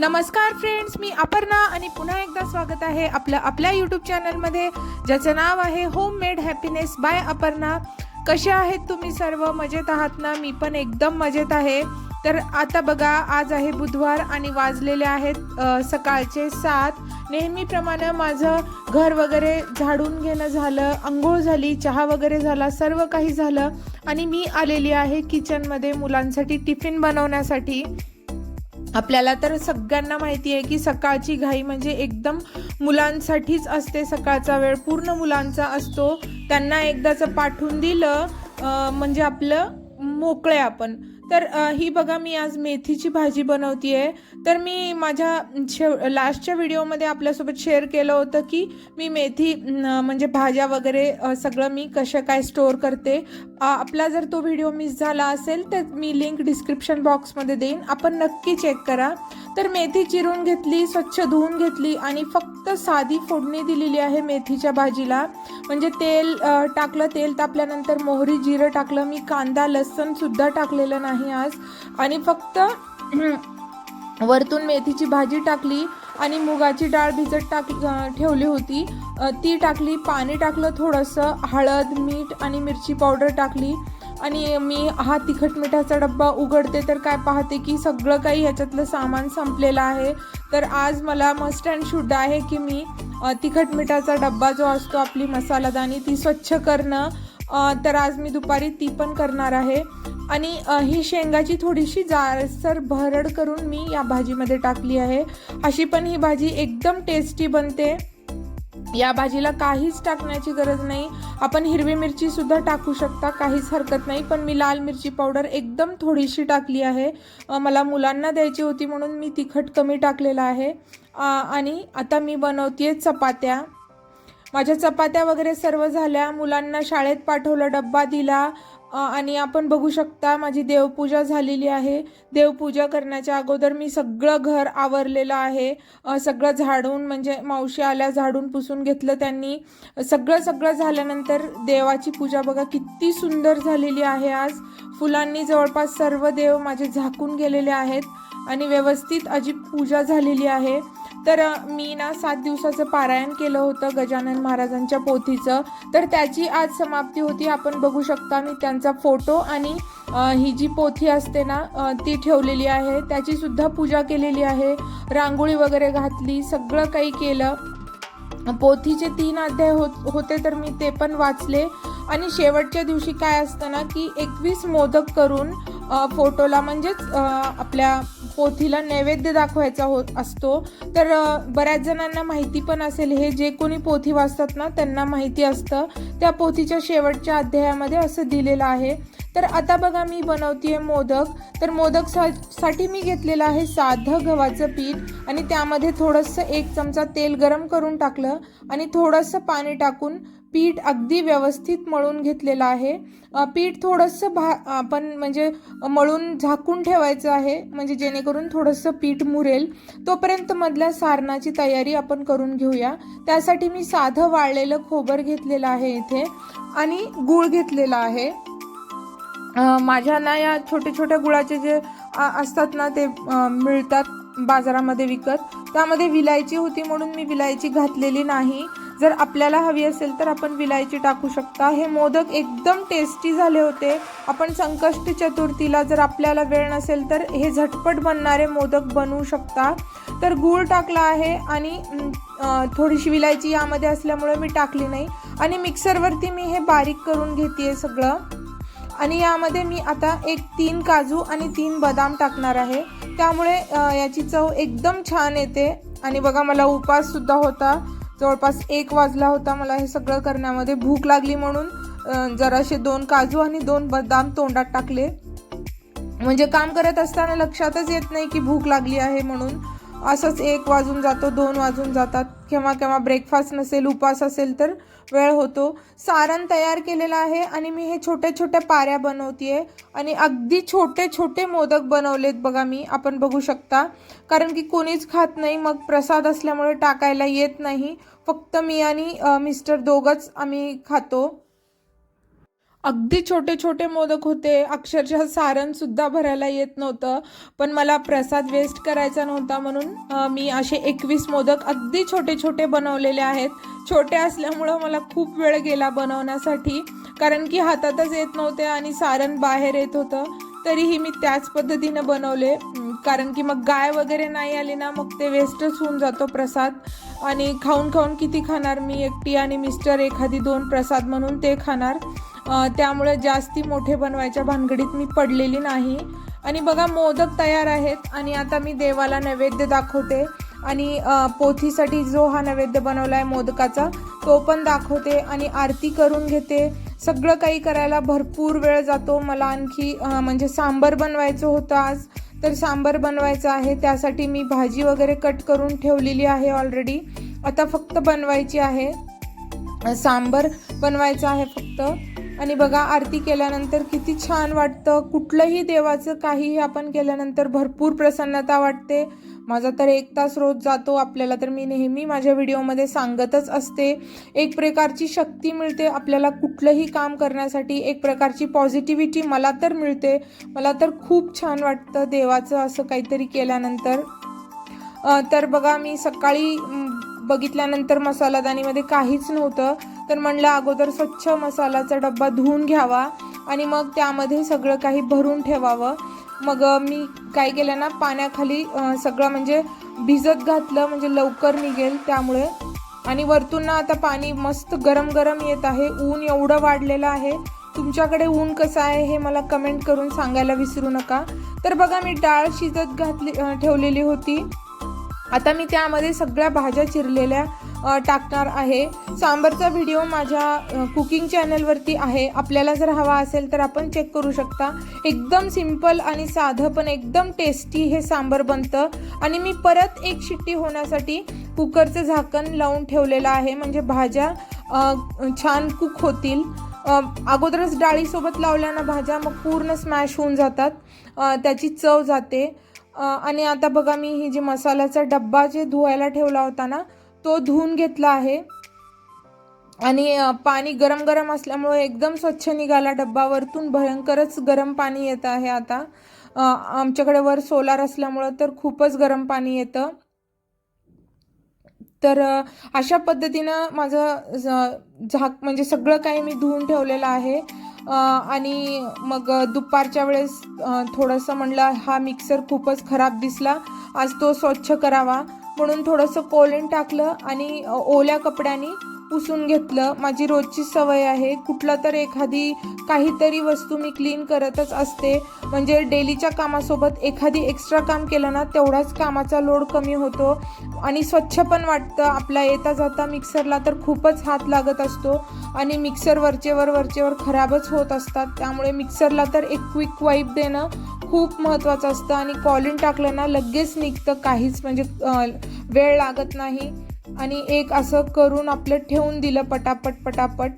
नमस्कार फ्रेंड्स मी अपर्णा आणि पुन्हा एकदा स्वागत आहे आपलं आपल्या यूट्यूब चॅनलमध्ये ज्याचं नाव आहे home made happiness by Aparna. कसे आहेत तुम्ही सर्व? मजेत आहात ना? मी पण एकदम मजेत आहे. तर आता बघा आज आहे बुधवार आणि वाजलेले आहेत सकाळचे सात. नेहमीप्रमाणे माझं घर वगैरे झाडून घेणं झालं आंघोळ झाली चहा वगैरे झाला सर्व काही झालं. आणि मी आलेली आहे किचनमध्ये मुलांसाठी टिफिन बनवण्यासाठी. आपल्याला तर सगळ्यांना माहिती आहे की सकाळची घाई म्हणजे एकदम मुलांसाठीच असते सकाळचा वेळ. पूर्ण मुलांचा असतो. त्यांना एकदाचं पाठवून दिलं म्हणजे आपलं मोकळे आपण. तर ही बघा मी आज मेथीची भाजी बनवती आहे तर मी माझ्या शेव लास्टच्या व्हिडिओमध्ये आपल्यासोबत शेअर केलं होतं की मी मेथी म्हणजे भाज्या वगैरे सगळं मी कशा काय स्टोअर करते. आपला जर तो व्हिडिओ मिस झाला असेल तर मी लिंक डिस्क्रिप्शन बॉक्समध्ये देईन. आपण नक्की चेक करा. तर मेथी चिरून घेतली स्वच्छ धुवून घेतली आणि फक्त साधी फोडणी दिलेली आहे मेथीच्या भाजीला. म्हणजे तेल टाकलं तेल तापल्यानंतर मोहरी जिरं टाकलं मी कांदा लसूणसुद्धा टाकलेलं नाही. आज. आणि फक्त वरतून मेथीची भाजी टाकली आणि मुगाची डाळ भिजत टाक ठेवली होती. ती टाकली पाणी टाकलं थोडंसं हळद मीठ आणि मिरची पावडर टाकली. आणि मी हा तिखट मिठाचा डब्बा उघडते तर काय पाहते की सगळं काही ह्याच्यातलं सामान संपलेलं आहे. तर आज मला मस्ट अँड शुड आहे की मी तिखट मिठाचा डब्बा जो असतो आपली मसालादानी ती स्वच्छ करणं तर आज मी दुपारी ती पण करणार आहे. आणि ही शेंगाची थोडीशी जाळसर भरड करून मी या भाजीमध्ये टाकली आहे. अशी पण ही भाजी एकदम टेस्टी बनते. या भाजीला काहीच टाकण्याची गरज नाही. आपण हिरवी मिरची सुद्धा टाकू शकता काहीच हरकत नाही. पण मी लाल मिरची पावडर एकदम थोडीशी टाकली आहे. मला मुलांना द्यायची होती म्हणून मी तिखट कमी टाकलेलं आहे. आणि आता मी बनवते चपात्या. माझ्या चपात्या वगैरे सर्व झाल्या. मुलांना शाळेत पाठवलं डब्बा दिला. आणि आपण बघू शकता माझी देवपूजा झालेली आहे. देवपूजा करण्याच्या अगोदर मी सगळं घर आवरलेलं आहे. सगळं झाडून म्हणजे मावशी आल्या झाडून पुसून घेतलं त्यांनी. सगळं सगळं झाल्यानंतर देवाची पूजा बघा किती सुंदर झालेली आहे आज. फुलांनी जवळपास सर्व देव माझे झाकून गेलेले आहेत. आणि व्यवस्थित अजी पूजा झालेली आहे. तर मी ना सात दिवसाचं पारायण केलं होतं गजानन महाराजांच्या पोथीचं. तर त्याची आज समाप्ती होती. आपण बघू शकता मी त्यांचा फोटो आणि ही जी पोथी असते ना ती ठेवलेली आहे. त्याची सुद्धा पूजा केलेली आहे. रांगोळी वगैरे घातली सगळं काही केलं. पोथीचे तीन अध्याय होत होते तर मी ते पण वाचले. आणि शेवटच्या दिवशी काय असतं ना की एकवीस मोदक करून फोटोला म्हणजेच आपल्या पोथीला नैवेद्य दाखवायचा होत असतो. तर बऱ्याच जणांना माहिती पण असेल हे जे कोणी पोथी वाचतात ना त्यांना माहिती असतं. त्या पोथीच्या शेवटच्या अध्यायामध्ये असं दिलेलं आहे. तर आता बघा मी बनवतीये मोदक. तर मोदक सा साठी मी घेतलेलं आहे साधं गव्हाचं पीठ आणि त्यामध्ये थोडंसं एक चमचा तेल गरम करून टाकलं आणि थोडंसं पाणी टाकून पीठ अगदी व्यवस्थित मळून घेतलेलं आहे. पीठ थोडंसं भा आपण म्हणजे मळून झाकून ठेवायचं आहे म्हणजे जेणेकरून थोडंसं पीठ मुरेल. तोपर्यंत मधल्या सारणाची तयारी आपण करून घेऊया. त्यासाठी मी साधं वाळलेलं खोबर घेतलेलं आहे इथे आणि गूळ घेतलेला आहे. माझ्या ना या छोट्या छोट्या गुळाचे जे असतात ना ते मिळतात बाजारामध्ये विकत. त्यामध्ये विलायची होती म्हणून मी विलायची घातलेली नाही. जर आपल्याला हवी असेल तर आपण विलायची टाकू शकता. हे मोदक एकदम टेस्टी झाले होते. आपण संकष्ट चतुर्थीला जर आपल्याला वेळ नसेल तर हे झटपट बनणारे मोदक बनवू शकता. तर गूळ टाकला आहे आणि थोडीशी विलायची यामध्ये असल्यामुळे मी टाकली नाही. आणि मिक्सरवरती मी हे बारीक करून घेते सगळं. आणि यामध्ये मी आता एक तीन काजू आणि तीन बदाम टाकणार आहे. त्यामुळे याची चव एकदम छान येते. आणि बघा मला उपाससुद्धा होता. जवळपास एक वाजला होता मला हे सगळं करण्यामध्ये. भूक लागली म्हणून जराशे दोन काजू आणि दोन बदाम तोंडात टाकले. म्हणजे काम करत असताना लक्षातच येत नाही की भूक लागली आहे म्हणून. असंच एक वाजून जातो दोन वाजून जातात. केव्हा केव्हा ब्रेकफास्ट नसेल उपास असेल तर वेळ होतो. सारण तयार केलेलं आहे आणि मी हे छोट्या छोट्या पाऱ्या बनवतीये. आणि अगदी छोटे छोटे मोदक बनवलेत बघा मी. आपण बघू शकता. कारण की कोणीच खात नाही मग प्रसाद असल्यामुळे टाकायला येत नाही. फक्त मी आणि मिस्टर दोघंच आम्ही खातो. अगदी छोटे छोटे मोदक होते. अक्षरशः सारण सुद्धा भरायला येत नव्हतं. पण मला प्रसाद वेस्ट करायचा नव्हता म्हणून मी असे एकवीस मोदक अगदी छोटे छोटे बनवलेले आहेत. छोटे असल्यामुळं मला खूप वेळ गेला बनवण्यासाठी. कारण की हातातच येत नव्हते आणि सारण बाहेर येत होतं. तरीही मी त्याच पद्धतीनं बनवले. कारण की मग गाय वगैरे नाही आली ना मग ते वेस्टच होऊन जातो प्रसाद. आणि खाऊन खाऊन किती खाणार मी एकटी आणि मिस्टर एखादी दोन प्रसाद म्हणून ते खाणार. त्यामुळे जास्ती मोठे बनवायच्या भानगडीत मी पडलेली नाही. आणि बघा मोदक तयार आहेत आणि आता मी देवाला नैवेद्य दाखवते. आणि पोथीसाठी जो हा नैवेद्य बनवला आहे मोदकाचा तो पण दाखवते आणि आरती करून घेते. सगळं काही करायला भरपूर वेळ जातो. मला आणखी म्हणजे सांबर बनवायचं होतं आज. तर सांबर बनवायचं आहे त्यासाठी मी भाजी वगैरे कट करून ठेवलेली आहे ऑलरेडी आता फक्त बनवायची आहे. सांबर बनवायचं आहे फक्त. आणि बघा आरती केल्यानंतर किती छान वाटतं. कुठलंही देवाचं काहीही आपण केल्यानंतर भरपूर प्रसन्नता वाटते. माझा तर एक तास रोज जातो आपल्याला तर मी नेहमी माझ्या व्हिडिओमध्ये सांगतच असते. एक प्रकारची शक्ती मिळते आपल्याला कुठलंही काम करण्यासाठी एक प्रकारची पॉझिटिव्हिटी मला तर मिळते. मला तर खूप छान वाटतं देवाचं असं काहीतरी केल्यानंतर. तर बघा मी सकाळी बघितल्यानंतर मसालादानीमध्ये काहीच नव्हतं. तर म्हणलं अगोदर स्वच्छ मसालाचा डब्बा धुवून घ्यावा आणि मग त्यामध्ये सगळं काही भरून ठेवावं. मग मी काय केलं ना पाण्याखाली सगळं म्हणजे भिजत घातलं म्हणजे लवकर निघेल त्यामुळे. आणि वरतून ना आता पाणी मस्त गरम गरम येत आहे. ऊन एवढं वाढलेलं आहे. तुमच्याकडे ऊन कसं आहे हे मला कमेंट करून सांगायला विसरू नका. तर बघा मी डाळ शिजत घातली ठेवलेली होती. आता मी त्यामध्ये सगळ्या भाज्या चिरलेल्या. टाकणार आहे. सांबरचा व्हिडिओ माझ्या कुकिंग चॅनलवरती आहे. आपल्याला जर हवा असेल तर आपण चेक करू शकता. एकदम सिंपल आणि साधं पण एकदम टेस्टी हे सांबर बनतं. आणि मी परत एक शिट्टी होण्यासाठी कुकरचं झाकण लावून ठेवलेलं आहे. म्हणजे भाज्या छान कुक होतील. अगोदरच डाळीसोबत लावल्यानं भाज्या मग पूर्ण स्मॅश होऊन जातात. त्याची चव जाते. आणि आता बघा मी ही जी मसाल्याचा डब्बा जे धुवायला ठेवला होता ना तो धुवून घेतला आहे. आणि पाणी गरम गरम असल्यामुळे एकदम स्वच्छ निघाला. डब्बावरतून भयंकरच गरम पाणी येत आहे आता. आमच्याकडे वर सोलार असल्यामुळं तर खूपच गरम पाणी येतं. तर अशा पद्धतीनं माझं झाक म्हणजे सगळं काही मी धुवून ठेवलेलं आहे. आणि मग दुपारच्या वेळेस थोडंसं म्हणलं हा मिक्सर खूपच खराब दिसला. आज तो स्वच्छ करावा. म्हणून थोडंसं कोलन टाकलं आणि ओल्या कपड्याने पुसून घेतलं. माझी रोजची सवय आहे. कुठलं तर एखादी काहीतरी वस्तू मी क्लीन करतच असते. म्हणजे डेलीच्या कामासोबत एखादी एक्स्ट्रा काम केलं ना तेवढाच कामाचा लोड कमी होतो. आणि स्वच्छ पण वाटतं. आपला येता जाता मिक्सरला तर खूपच हात लागत असतो. आणि मिक्सर वरचेवर वरचेवर खराबच होत असतात. त्यामुळे मिक्सरला तर एक क्विक वाईप देणं खूप महत्त्वाचं असतं आणि कॉलिन टाकलं ना लगेच निघतं काहीच म्हणजे वेळ लागत नाही. आणि एक असं करून आपलं ठेवून दिलं पटापट पटापट.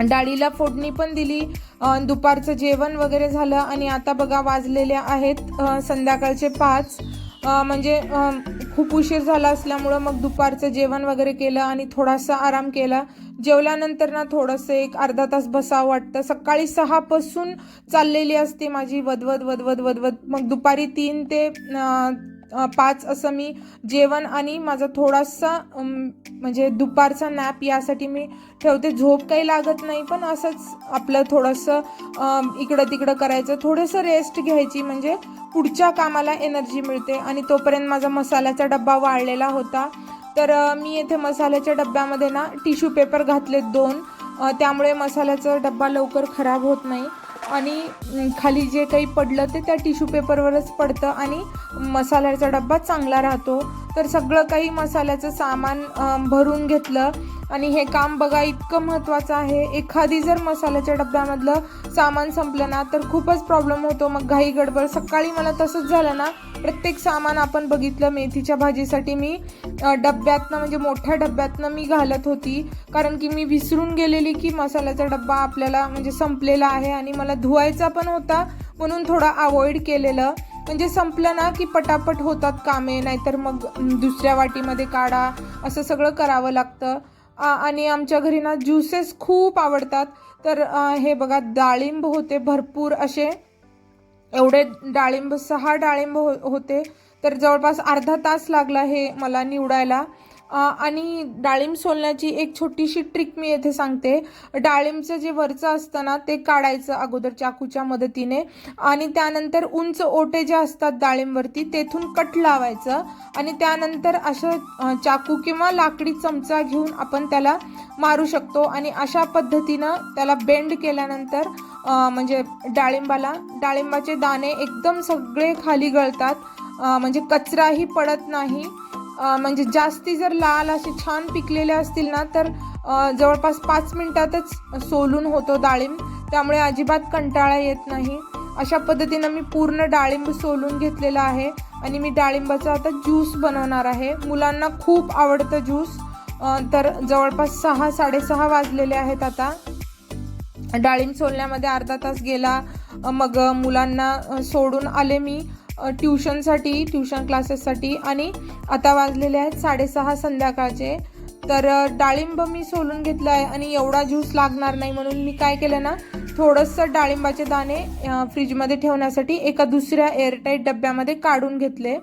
डाळीला फोडणी पण दिली दुपारचं जेवण वगैरे झालं आणि आता बघा वाजलेले आहेत संध्याकाळचे पाच. म्हणजे खूप उशीर झाला असल्यामुळं मग दुपारचं जेवण वगैरे केलं आणि थोडासा आराम केला. जेवल्यानंतर ना थोडंसं एक अर्धा तास बसावं वाटतं. सकाळी सहापासून चाललेली असते माझी वदवद वदवद वदवद मग दुपारी तीन ते पाच असं मी जेवण आणि माझा थोडासा म्हणजे दुपारचा नॅप यासाठी मी ठेवते. झोप काही लागत नाही पण असंच आपलं थोडंसं इकडं तिकडं करायचं. थोडंसं रेस्ट घ्यायची म्हणजे पुढच्या कामाला एनर्जी मिळते. आणि तोपर्यंत माझा मसाल्याचा डब्बा वाळलेला होता. तर मी येथे मसाल्याच्या डब्यामध्ये ना टिश्यू पेपर घातले दोन. त्यामुळे मसाल्याचा डब्बा लवकर खराब होत नाही. आणि खाली जे काही पडलं ते त्या टिश्यू पेपरवरच पडतं आणि मसाल्याचा डब्बा चांगला राहतो. तर सगळं काही मसाल्याचं सामान भरून घेतलं. आणि हे काम बघा इतकं महत्त्वाचं आहे. एखादी जर मसाल्याच्या डब्यामधलं सामान संपलं ना तर खूपच प्रॉब्लेम होतो. मग घाई गडबड. सकाळी मला तसंच झालं ना प्रत्येक सामान आपण बघितलं. मेथीच्या भाजीसाठी मी डब्यातनं म्हणजे मोठ्या डब्यातनं मी घालत होती. कारण की मी विसरून गेलेली की मसाल्याचा डब्बा आपल्याला म्हणजे संपलेला आहे. आणि मला धुवायचा पण होता म्हणून थोडा अवॉइड केलेलं. म्हणजे संपलं ना की पटापट होतात कामे नाहीतर मग दुसऱ्या वाटीमध्ये काढा असं सगळं करावं लागतं. आणि आमच्या घरी ना ज्युसेस खूप आवडतात. तर हे बघा डाळिंब होते भरपूर असे. एवढे डाळिंब सहा डाळिंब हो होते. तर जवळपास अर्धा तास लागला हे मला निवडायला. आणि डाळिंब सोलण्याची एक छोटीशी ट्रिक मी येथे सांगते. डाळिंबचं जे वरचं असतं ना ते काढायचं अगोदर चाकूच्या मदतीने. आणि त्यानंतर उंच ओटे जे असतात डाळिंबवरती तेथून कट लावायचं. आणि त्यानंतर असं चाकू किंवा लाकडी चमचा घेऊन आपण त्याला मारू शकतो. आणि अशा पद्धतीनं त्याला बेंड केल्यानंतर म्हणजे डाळिंबाला डाळिंबाचे दाणे एकदम सगळे खाली गळतात. म्हणजे कचराही पडत नाही. म्हणजे जास्ती जर लाल असे छान पिकलेले असतील ना तर जवळपास पाच मिनटातच सोलून होतो डाळिंब. त्यामुळे अजिबात कंटाळा येत नाही. अशा पद्धतीनं मी पूर्ण डाळिंब सोलून घेतलेला आहे आणि मी डाळिंबाचा आता ज्यूस बनवणार आहे. मुलांना खूप आवडतं ज्यूस. तर जवळपास सहा साडेसहा वाजलेले आहेत आता. डाळिंब सोलण्यामध्ये अर्धा तास गेला. मग मुलांना सोडून आले मी. ट्युशनसाठी ट्युशन क्लासेससाठी आणि आता वाजलेले आहेत साडेसहा संध्याकाळचे. तर डाळिंब मी सोलून घेतलं आहे आणि एवढा ज्यूस लागणार नाही म्हणून मी काय केलं ना थोडंसं डाळिंबाचे दाणे फ्रीजमध्ये ठेवण्यासाठी एका दुसऱ्या एअरटाईट डब्यामध्ये काढून घेतले.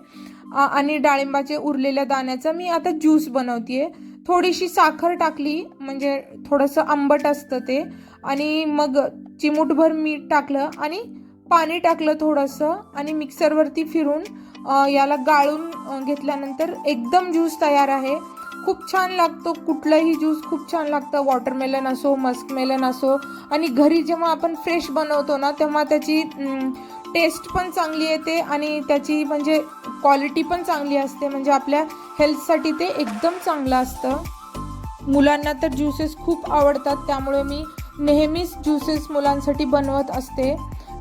आणि डाळिंबाचे उरलेल्या दाण्याचा मी आता ज्यूस बनवते थोडीशी साखर टाकली म्हणजे थोडंसं आंबट असतं ते. आणि मग चिमूटभर मीठ टाकलं आणि पाणी टाकलं थोडंसं आणि मिक्सरवरती फिरून याला गाळून घेतल्यानंतर एकदम ज्यूस तयार आहे. खूप छान लागतो. कुठलंही ज्यूस खूप छान लागतं. वॉटरमेलन असो मस्कमेलन असो. आणि घरी जेव्हा आपण फ्रेश बनवतो ना तेव्हा त्याची टेस्ट पण चांगली येते आणि त्याची म्हणजे क्वालिटी पण चांगली असते. म्हणजे आपल्या हेल्थसाठी ते एकदम चांगलं असतं. मुलांना तर ज्युसेस खूप आवडतात. त्यामुळे मी नेहमीच ज्युसेस मुलांसाठी बनवत असते.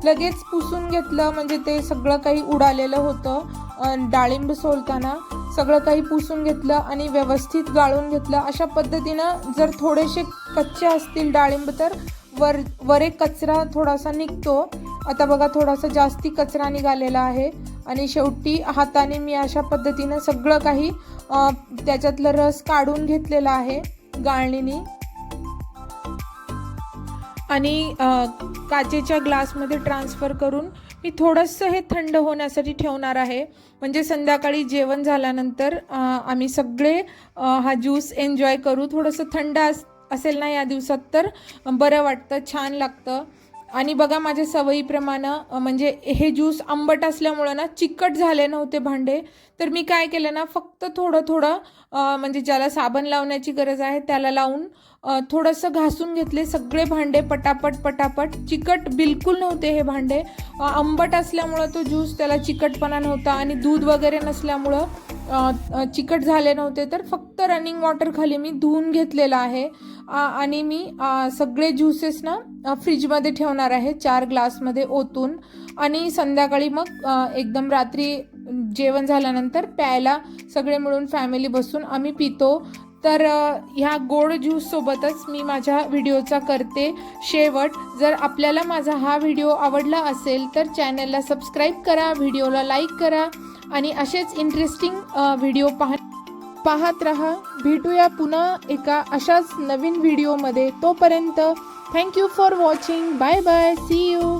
लगेच पुसून घेतलं म्हणजे ते सगळं काही उडालेलं होतं. डाळिंब सोलताना सगळं काही पुसून घेतलं आणि व्यवस्थित गाळून घेतलं. अशा पद्धतीनं जर थोडेसे कच्चे असतील डाळिंब तर वर वर एक कचरा थोडासा निघतो. आता बघा थोडासा जास्ती कचरा निघालेला आहे. आणि शेवटी हाताने मी अशा पद्धतीनं सगळं काही त्याच्यातलं रस काढून घेतलेला आहे गाळणीने. आणि काचेच्या ग्लासमध्ये ट्रान्सफर करून मी थोडंसं हे थंड होण्यासाठी ठेवणार आहे. म्हणजे संध्याकाळी जेवण झाल्यानंतर आम्ही सगळे हा ज्यूस एन्जॉय करू. थोडंसं थंड अस असेल ना या दिवसात तर बरं वाटतं छान लागतं. आणि बघा माझ्या सवयीप्रमाणे म्हणजे हे ज्यूस आंबट असल्यामुळं ना चिकट झाले नव्हते भांडे. तर मी काय केलं ना फक्त थोडं थोडं म्हणजे ज्याला साबण लावण्याची गरज आहे त्याला लावून थोडंसं घासून घेतले. सगळे भांडे पटापट पटापट. चिकट बिलकुल नव्हते हे भांडे. आंबट असल्यामुळं तो ज्यूस त्याला चिकटपणा नव्हता आणि दूध वगैरे नसल्यामुळं चिकट झाले नव्हते. तर फक्त रनिंग वॉटर खाली मी धुवून घेतलेलं आहे. आणि मी सगळे ज्युसेस ना फ्रीजमध्ये ठेवणार आहे. चार ग्लासमध्ये ओतून. आणि संध्याकाळी मग एकदम रात्री जेवण झाल्यानंतर प्यायला सगळे मिळून फॅमिली बसून आम्ही पितो. तर ह्या गोड ज्यूससोबतच मी माझ्या व्हिडिओचा करते शेवट. जर आपल्याला माझा हा व्हिडिओ आवडला असेल तर चॅनलला सबस्क्राईब करा व्हिडिओला लाईक करा आणि असेच इंटरेस्टिंग व्हिडिओ पाह पाहत रहा. भेटूया पुन्हा एका अशाच नवीन व्हिडिओमध्ये तोपर्यंत thank you for watching bye bye see you